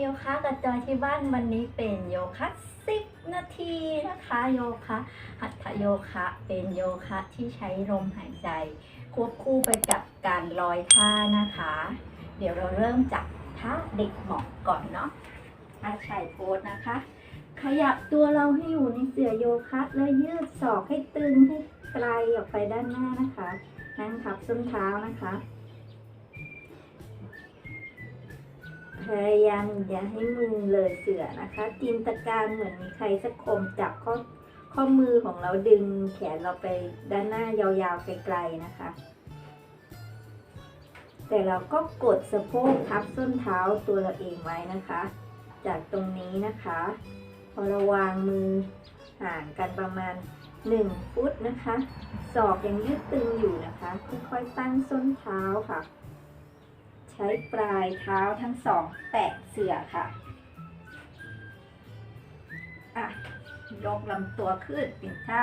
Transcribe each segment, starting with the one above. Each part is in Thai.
โยคะกับจอยที่บ้านวันนี้เป็นโยคะ10นาทีนะคะโยคะหัตถโยคะเป็นโยคะที่ใช้ลมหายใจ ควบคู่ไปกับการลอยท่านะคะ เดี๋ยวเราเริ่มจากท่าเด็กหมอบก่อนเนาะอาชัยโพสนะคะ ขยับตัวเราให้อยู่ในเสื่อโยคะแล้วยืดศอกให้ตึงให้ไกลออกไปด้านหน้านะคะนั่งทับส้นเท้านะคะ พยายามอย่าให้มือเลยเสือนะคะ จินตการเหมือนมีใครสักคมจับข้อข้อมือของเราดึงแขนเราไปด้านหน้ายาวๆไกลๆนะคะ แต่เราก็กดสะโพกทับส้นเท้าตัวเราเองไว้นะคะ จากตรงนี้นะคะ พอเราวางมือห่างกันประมาณ 1 ฟุตนะคะ ศอกยังยืดตึงอยู่นะคะ ค่อยๆตั้งส้นเท้าค่ะ ช้ปลายเท้าทั้งสองแตะเสื่อค่ะ อะ ยกลำตัวขึ้นเป็นท่า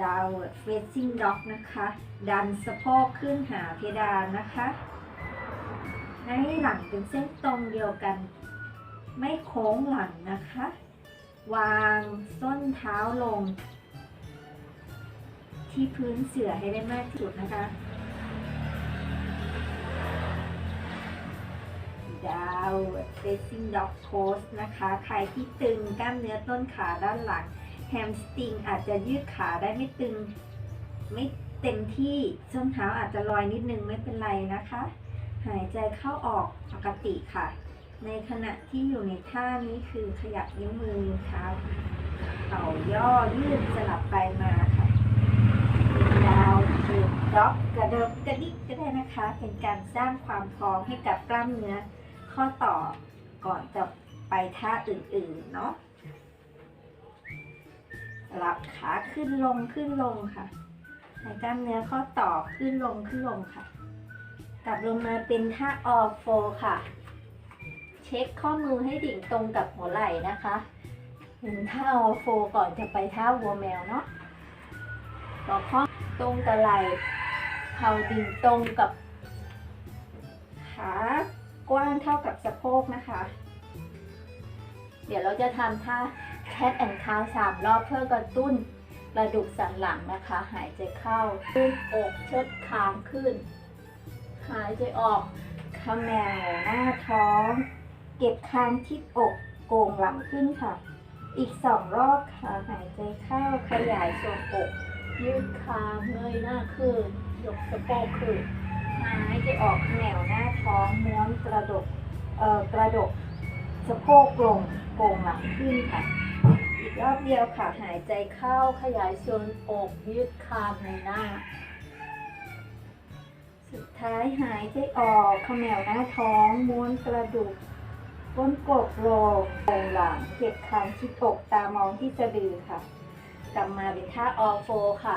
downward facing dog นะคะ ดันสะโพกขึ้นหาเพดานนะคะ ให้หลังเป็นเส้นตรงเดียวกัน ไม่โค้งหลังนะคะ วางส้นเท้าลง ที่พื้นเสื่อให้ได้มากที่สุดนะคะ down facing dog pose นะคะ ใครที่ตึงกล้ามเนื้อต้นขาด้านหลัง แฮมสตริงอาจจะยืดขาได้ไม่ตึง ไม่เต็มที่ส้นเท้าอาจจะลอยนิดนึงไม่เป็นไรนะคะ หายใจเข้าออกปกติค่ะ ในขณะที่อยู่ในท่านี้คือขยับนิ้วมือเท้าเข่าย่อยืดสลับไปมาค่ะดาวเดินด็อกกระเดิบกระดิกก็ได้นะคะ เป็นการสร้างความพร้อมให้กับกล้ามเนื้อ ข้อต่อก่อนจะไปท่าอื่นๆเนาะสลับขาขึ้นลงขึ้นลงค่ะให้กล้ามเนื้อข้อต่อขึ้นลงขึ้นลงค่ะ กลับลงมาเป็นท่าออโฟค่ะ เช็คข้อมือให้ดิ่งตรงกับหัวไหล่นะคะถึงท่าออโฟก่อนจะไปท่าวัวแมวเนาะต่อข้อตรงกับไหล่เข่าดิ่งตรงกับขา กว้างเท่ากับสะโพกนะคะ เดี๋ยวเราจะทำท่า cat and cow สามรอบเพื่อกระตุ้นกระดูกสันหลังนะคะ หายใจเข้าขึ้นอกเชิดคางขึ้น หายใจออกขมแมวหน้าท้อง เก็บคางทิดอกโกงหลังขึ้นค่ะ อีกสองรอบค่ะ หายใจเข้าขยายส่วนอก ยืดคางเงยหน้าขึ้น ยกสะโพกขึ้น หายใจออกแนวหน้าท้องม้วนกระดกเอ่อกระดกสะโพกลงโกงหลังขึ้นค่ะ อีกรอบเดียวค่ะ หายใจเข้าขยายส่วนอกยืดคางในหน้า สุดท้ายหายใจออกขมวหน้าท้องม้วนกระดูกก้นกบลงโกงหลังเก็บคางชิดอกตามองที่สะดือค่ะ กลับมาเป็นท่าออโฟค่ะ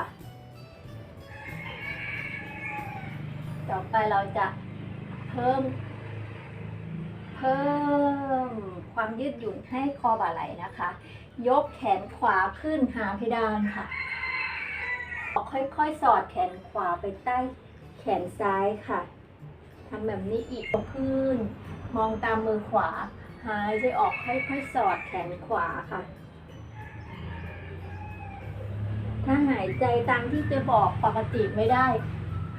ต่อไปเราจะเพิ่ม เพิ่มความยืดหยุ่นให้คอบ่าไหล่นะคะ ยกแขนขวาขึ้นหาเพดานค่ะ ค่อยๆ สอดแขนขวาไปใต้แขนซ้ายค่ะทำแบบนี้อีกขึ้น มองตามมือขวา หายใจออกค่อยๆ สอดแขนขวาค่ะถ้าหายใจตามที่จะบอกปกติไม่ได้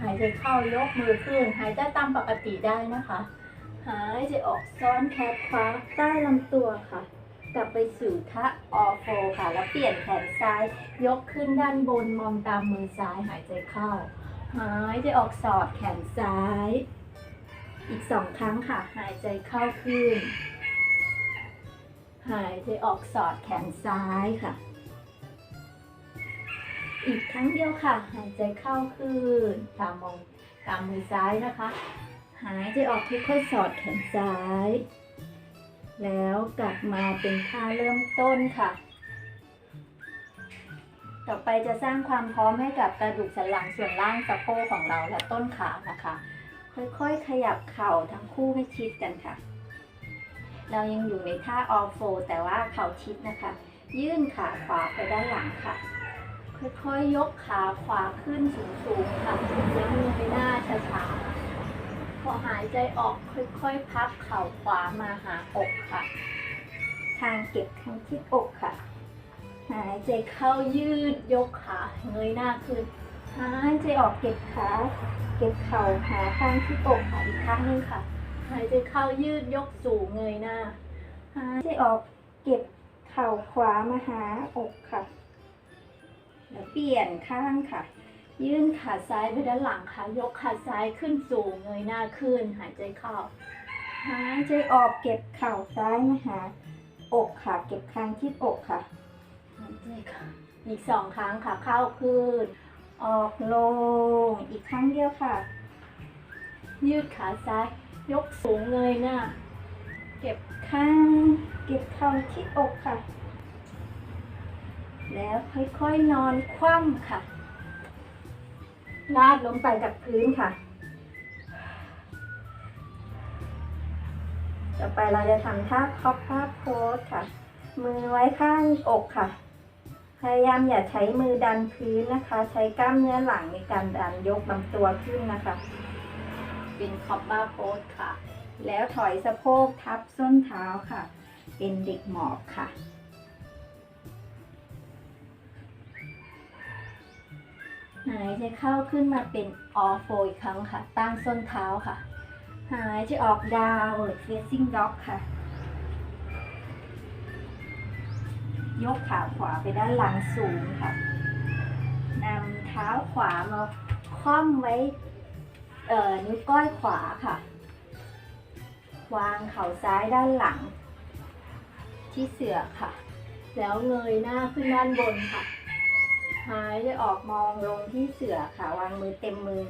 หายใจเข้ายกมือขึ้น หายใจตามปกติได้นะคะ หายใจออกซ้อนแคทคว้าใต้ลำตัวค่ะ กลับไปสู่ท่าออโฟค่ะ แล้วเปลี่ยนแขนซ้าย ยกขึ้นด้านบนมองตามมือซ้ายหายใจเข้า หายใจออกสอดแขนซ้าย อีกสองครั้งค่ะ หายใจเข้าขึ้น หายใจออกสอดแขนซ้ายค่ะ อีกครั้งเดียวค่ะ หายใจเข้าขึ้นตามมองตามมือซ้ายนะคะ หายใจออกค่อยๆสอดแขนซ้าย แล้วกลับมาเป็นท่าเริ่มต้นค่ะ ต่อไปจะสร้างความพร้อมให้กับกระดูกสันหลังส่วนล่างสะโพกของเราและต้นขานะคะ ค่อยๆขยับเข่าทั้งคู่ให้ชิดกันค่ะ เรายังอยู่ในท่าออฟโฟแต่ว่าเข่าชิดนะคะ ยื่นขาขวาไปด้านหลังค่ะ ค่อยๆยกขาขวาขึ้นสูงๆค่ะแล้วเงยหน้าช้าๆพอหายใจออกค่อยๆพับเข่าขวามาหาอกค่ะ ทางเก็บทางที่อกค่ะ หายใจเข้ายืดยกขาเงยหน้าขึ้นหายใจออกเก็บขาเก็บเข่าหาข้างที่อกค่ะอีกครั้งหนึงค่ะ หายใจเข้ายืดยกสูงเงยหน้าหายใจออกเก็บเข่าขวามาหาอกค่ะ แล้วเปลี่ยนข้างค่ะ ยื่นขาซ้ายไปด้านหลังค่ะ ยกขาซ้ายขึ้นสูงเงยหน้าขึ้น หายใจเข้า หายใจออกเก็บเข่าซ้ายมาหาอกค่ะ เก็บคางที่อกค่ะหายใจเข้าอีกสองครั้งค่ะ เข้าขึ้น ออกลง อีกครั้งเดียวค่ะ ยืดขาซ้าย ยกสูงเงยหน้า เก็บข้าง เก็บเข่าที่อกค่ะ แล้วค่อยๆนอนคว่ำค่ะ ลาดลงไปกับพื้นค่ะ ต่อไปเราจะทำท่าคอปภาพโพสค่ะ มือไว้ข้างอกค่ะ พยายามอย่าใช้มือดันพื้นนะคะ ใช้กล้ามเนื้อหลังในการดันยกลำตัวขึ้นนะคะ เป็นคอปบ้าโพสค่ะ แล้วถอยสะโพกทับส้นเท้าค่ะ เป็นเด็กหมอบค่ะ หายใจเข้าขึ้นมาเป็นออโฟอีกครั้งค่ะ ตั้งส้นเท้าค่ะ หายใจออกดาวหรือ facing dog ค่ะ ยกขาขวาไปด้านหลังสูงค่ะนำเท้าขวามาคว่ำไว้นิ้วก้อยขวาค่ะ วางเข่าซ้ายด้านหลัง ที่เสือค่ะ แล้วเงยหน้าขึ้นด้านบนค่ะ หายใจออกมองลงที่เสือค่ะ วางมือเต็มมือ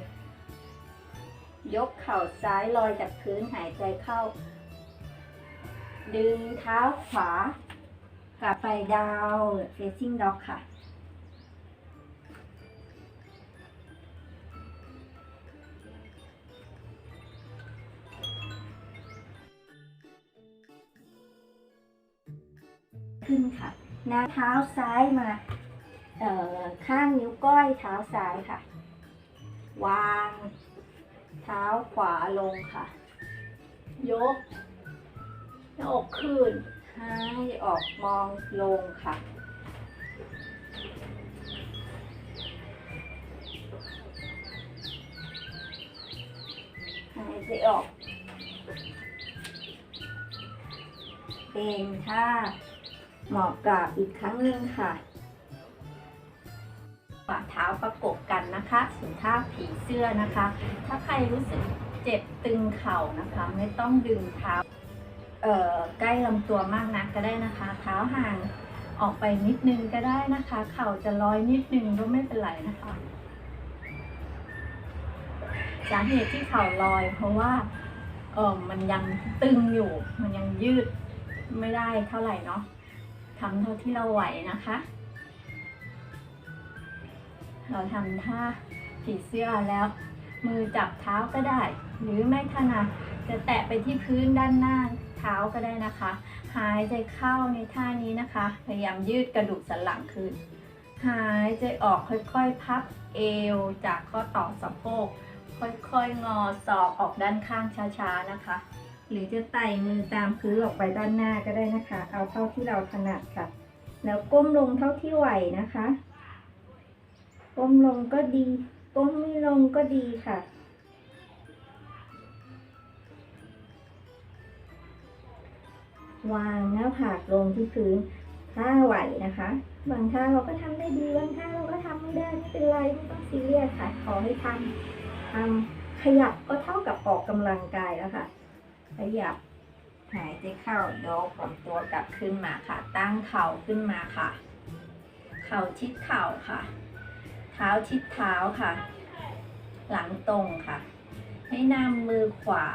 ยกเข่าซ้ายลอยจากพื้นหายใจเข้า ดึงเท้าขวา กลับไปดาว facing dog ค่ะขึ้นค่ะ หน้าเท้าซ้ายมา ข้างนิ้วก้อยเท้าซ้ายค่ะ วาง เท้าขวาลงค่ะ ยกหน้าอกขึ้น ใหายออกมองลงค่ะ หายใจออก เป็นท่าหมอบกราบอีกครั้งหนึ่งค่ะ ประกบกันนะคะส่วนท่าผีเสื้อนะคะ ถ้าใครรู้สึกเจ็บตึงเข่านะคะ ไม่ต้องดึงเท้าเออใกล้ลำตัวมากนักก็ได้นะคะ เท้าห่างออกไปนิดนึงก็ได้นะคะ เข่าจะลอยนิดนึงก็ไม่เป็นไรนะคะสาเหตุที่เข่าลอย เพราะว่าเออมันยังตึงอยู่ มันยังยืดไม่ได้เท่าไหร่เนาะทำเท่าที่เราไหวนะคะ เราทำท่าผีเสื้อแล้ว มือจับเท้าก็ได้ หรือไม่ถนัดจะแตะไปที่พื้นด้านหน้าเท้าก็ได้นะคะ หายใจเข้าในท่านี้นะคะ พยายามยืดกระดูกสันหลังขึ้น หายใจออกค่อยๆ พับเอวจากข้อต่อสะโพก ค่อยๆ งอศอกออกด้านข้างช้าๆนะคะ หรือจะไต่มือตามพื้นออกไปด้านหน้าก็ได้นะคะ เอาเท่าที่เราถนัดค่ะ แล้วก้มลงเท่าที่ไหวนะคะ ก้มลงก็ดี ก้มไม่ลงก็ดีค่ะ วางหน้าผากลงที่พื้นถ้าไหวนะคะ บางท่าเราก็ทำได้ดีบางท่าเราก็ทำไม่ได้ไม่เป็นไรไม่ต้องซีเรียสค่ะ ขอให้ทำทำขยับก็เท่ากับออกกำลังกายแล้วค่ะ ขยับหายใจเข้ายกลำตัวกลับขึ้นมาค่ะ ตั้งเข่าขึ้นมาค่ะ เข่าชิดเข่าค่ะ เท้าชิดเท้าค่ะ หลังตรงค่ะ ให้นำมือขวา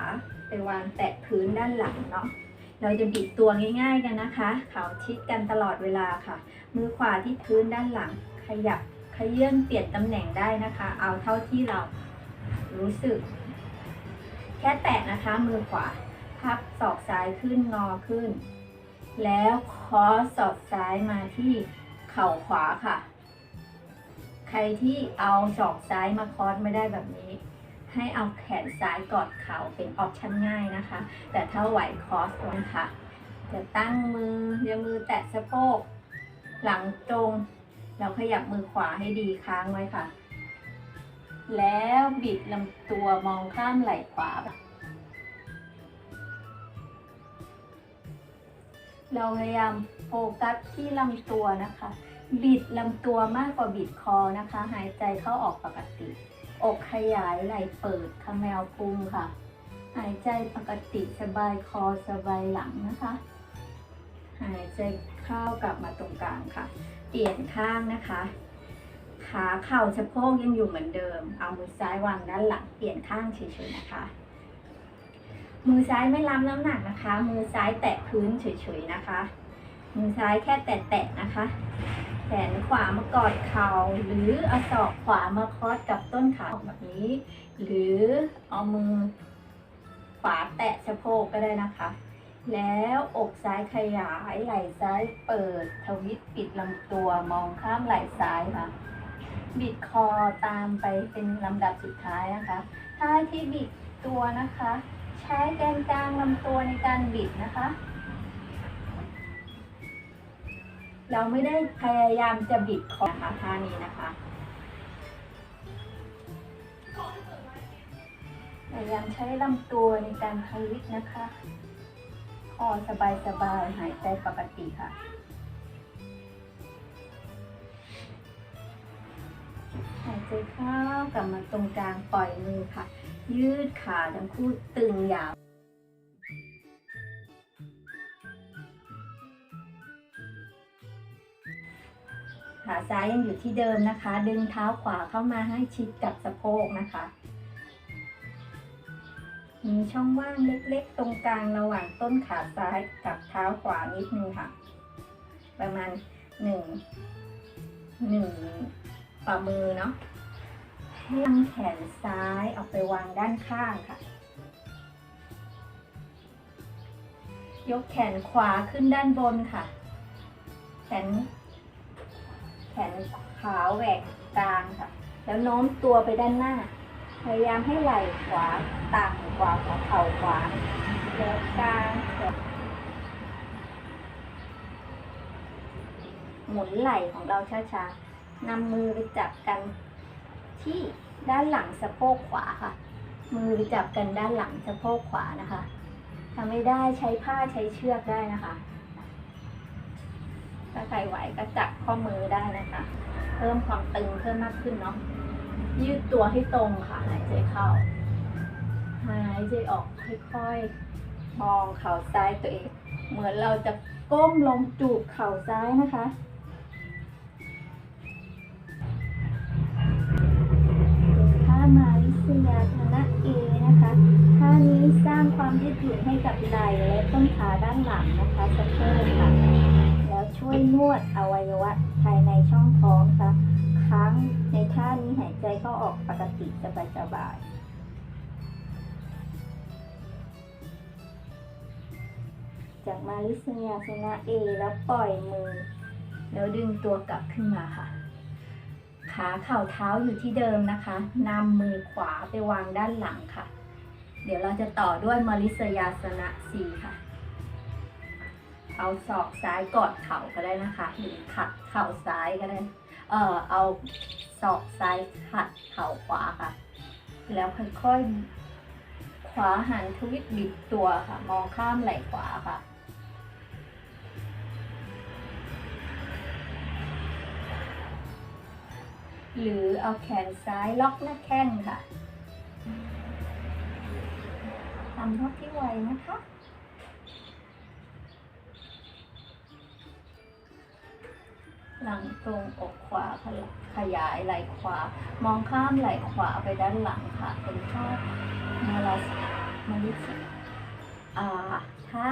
ไปวางแตะพื้นด้านหลังเนาะเราจะบิดตัวง่ายๆกันนะคะ เข่าชิดกันตลอดเวลาค่ะ มือขวาที่พื้นด้านหลัง ขยับขยื่นเปลี่ยนตำแหน่งได้นะคะ เอาเท่าที่เรารู้สึก แค่แตะนะคะ มือขวา พับศอกซ้ายขึ้นงอขึ้น แล้วคอศอกซ้ายมาที่เข่าขวาค่ะ ใครที่เอาศอกซ้ายมาคอสไม่ได้แบบนี้ ให้เอาแขนซ้ายกอดเข่าเป็นออปชั่นง่ายนะคะ แต่ถ้าไหวคอสนะคะจะตั้งมือเดี๋ยวมือแตะสะโพก หลังตรง เราขยับมือขวาให้ดีค้างไว้ค่ะ แล้วบิดลำตัวมองข้ามไหล่ขวา เราพยายามโฟกัสที่ลำตัวนะคะ บิดลำตัวมากกว่าบิดคอนะคะ หายใจเข้าออกปกติ อกขยายไหล่เปิดคาแมวพุงค่ะ หายใจปกติสบายคอสบายหลังนะคะ หายใจเข้ากลับมาตรงกลางค่ะ เปลี่ยนข้างนะคะ ขาเข่าสะโพกยังอยู่เหมือนเดิม เอามือซ้ายวางด้านหลังเปลี่ยนข้างเฉยๆนะคะมือซ้ายไม่รับน้ำหนักนะคะ มือซ้ายแตะพื้นเฉยๆนะคะ มือซ้ายแค่แตะๆนะคะ แขนขวามากอดเข่าหรือเอาศอกขวามาคอสกับต้นขาแบบนี้ หรือเอามือขวาแตะสะโพกก็ได้นะคะ แล้วอกซ้ายขยายไหล่ซ้ายเปิดทวิตปิดลำตัวมองข้ามไหล่ซ้ายค่ะ บิดคอตามไปเป็นลำดับสุดท้ายนะคะท่าที่บิดตัวนะคะ ใช้แกนกลางลำตัวในการบิดนะคะ เราไม่ได้พยายามจะบิดคอนะคะท่านี้นะคะพยายามใช้ลำตัวในการทวิตนะคะคอสบายสบายหายใจปกติค่ะหายใจเข้ากลับมาตรงกลางปล่อยมือค่ะ ยืดขาทั้งคู่ตึงยาว ซ้ายยังอยู่ที่เดิมนะคะ ดึงเท้าขวาเข้ามาให้ชิดกับสะโพกนะคะ มีช่องว่างเล็กๆ ตรงกลางระหว่างต้นขาซ้ายกับเท้าขวานิดนึงค่ะ ประมาณหนึ่งหนึ่งฝ่ามือเนาะให้วางแขนซ้ายออกไปวางด้านข้างค่ะ ยกแขนขวาขึ้นด้านบนค่ะ แขน ขนขาแหวกกลางค่ะ แล้วโน้มตัวไปด้านหน้า พยายามให้ไหล่ขวาต่ำกว่าหัวเข่าขวาแล้วกลางหมุนไหล่ของเราช้าๆนำมือไปจับกันที่ด้านหลังสะโพกขวาค่ะ มือไปจับกันด้านหลังสะโพกขวานะคะถ้าไม่ได้ใช้ผ้าใช้เชือกได้นะคะ ถ้าใครไหวก็จับข้อมือได้นะคะ เพิ่มความตึงเพิ่มมากขึ้นเนาะ ยืดตัวให้ตรงค่ะ หายใจเข้า หายใจออกค่อยๆ มองเข่าซ้ายตัวเอง เหมือนเราจะก้มลงจูบเข่าซ้ายนะคะท่ามาลิสยาธนะเอนะคะท่านี้สร้างความยืดหยุ่นให้กับไหล่และต้นขาด้านหลังนะคะสะโพกค่ะ ช่วยนวดอวัยวะภายในช่องท้องค่ะค้างในท่านี้หายใจเข้าออกปกติสบายๆจากมาลิสยาสนะเอแล้วปล่อยมือ แล้วดึงตัวกลับขึ้นมาค่ะ ขาเข่าเท้าอยู่ที่เดิมนะคะนำมือขวาไปวางด้านหลังค่ะ เดี๋ยวเราจะต่อด้วยมาริสยาสนะสีค่ะ เอาศอกซ้ายกอดเข่าก็ได้นะคะหรือขัดเข่าซ้ายก็ได้ เอ่อเอาศอกซ้ายขัดเข่าขวาค่ะ แล้วค่อยๆขวาหันทวิตบิดตัวค่ะ มองข้ามไหล่ขวาค่ะหรือเอาแขนซ้ายล็อกหน้าแข้งค่ะทำท่าที่ไหวนะคะ หลังตรงอกขวาขยขยายไหล่ขวา มองข้ามไหล่ขวาไปด้านหลังค่ะ เป็นท่ามาลาสมาลิสอ่าท่า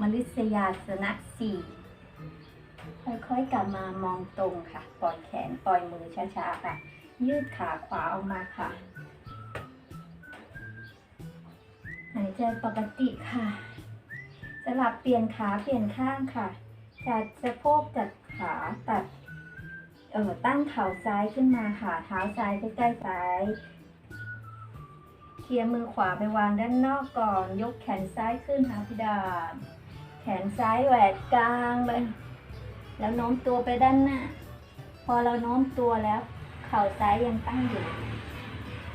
มลิสยาสนะสี่ค่อยๆกลับมามองตรงค่ะ ปล่อยแขนปล่อยมือช้าๆค่ะ ยืดขาขวาออกมาค่ะ หายใจปกติค่ะ สลับเปลี่ยนขาเปลี่ยนข้างค่ะจัดสะโพกจัด ขาตัดเอ่อตั้งเข่าซ้ายขึ้นมาค่ะ เท้าซ้ายใกล้ๆซ้าย เคลียร์มือขวาไปวางด้านนอกก่อน ยกแขนซ้ายขึ้นหาเพดานแขนซ้ายแหวกกลางเลยแล้วโน้มตัวไปด้านหน้า พอเราโน้มตัวแล้ว เข่าซ้ายยังตั้งอยู่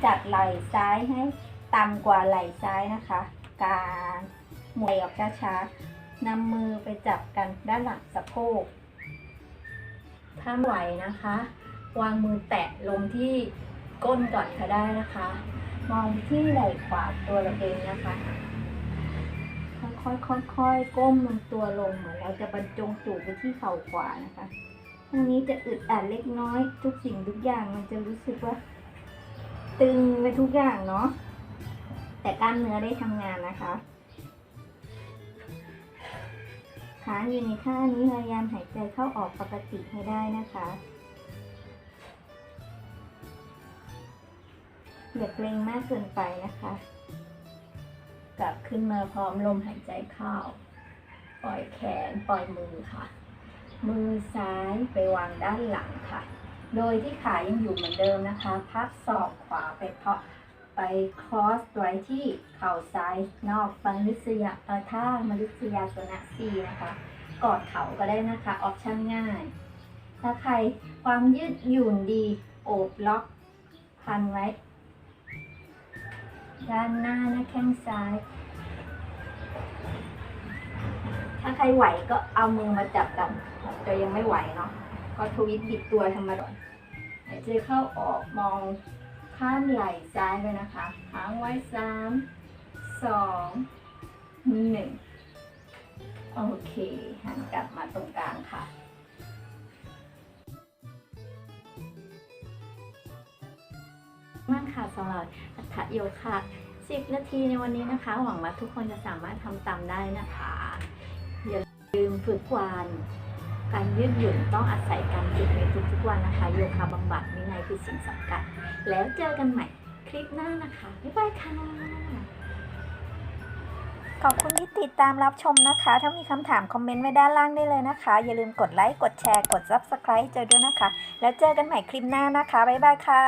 จัดไหล่ซ้ายให้ต่ำกว่าไหล่ซ้ายนะคะ กางหมวยออกช้าๆนำมือไปจับกันด้านหลังสะโพก ถ้าไหวนะคะ วางมือแตะลงที่ก้นก่อนก็ได้นะคะ มองที่ไหล่ขวาตัวเราเองนะคะ ค่อยๆค่อยๆก้มลงตัวลงเหมือนเราจะบรรจงจูบไปที่เข่าขวานะคะทางนี้จะอึดอัดเล็กน้อย ทุกสิ่งทุกอย่างมันจะรู้สึกว่า ตึงไปทุกอย่างเนาะแต่กล้ามเนื้อได้ทำงานนะคะ ค้างอยู่ในท่านี้พยายามหายใจเข้าออกปกติให้ได้นะคะ อย่าเกรงมากเกินไปนะคะ กลับขึ้นมาพร้อมลมหายใจเข้า ปล่อยแขนปล่อยมือค่ะ มือซ้ายไปวางด้านหลังค่ะ โดยที่ขายังอยู่เหมือนเดิมนะคะ พับศอกขวาไปเพาะ ไปครอสไว้ที่เข่าซ้ายนอกมนุษยาท่ามนุษยาสนะซีนะคะ กอดเข่าก็ได้นะคะ ออปชั่นง่าย ถ้าใครความยืดหยุ่นดีโอบล็อกพันไว้ ด้านหน้าน้าแข้งซ้าย ถ้าใครไหวก็เอามือมาจับกันแต่ยังไม่ไหวเนาะก็ทวิตบิดตัวธรรมดาหายใจเข้าออกมอง ข้ามไหล่ซ้ายเลยนะคะ ค้างไว้สามสองหนึ่งโอเค หันกลับมาตรงกลางค่ะมากค่ะสำหรับอัฐโยคะ10 นาทีในวันนี้นะคะ หวังว่าทุกคนจะสามารถทำตามได้นะคะ อย่าลืมฝึกวัน การยืดหยุ่นต้องอาศัยการฝึกในทุกๆวันนะคะ โยคะบำบัด คือสิ่งสำคัญ แล้วเจอกันใหม่คลิปหน้านะคะ บ๊ายบายค่ะ ขอบคุณที่ติดตามรับชมนะคะ ถ้ามีคำถามคอมเมนต์ไว้ด้านล่างได้เลยนะคะ อย่าลืมกดไลค์ กดแชร์ กด Subscribe เจอด้วยนะคะ แล้วเจอกันใหม่คลิปหน้านะคะ บ๊ายบายค่ะ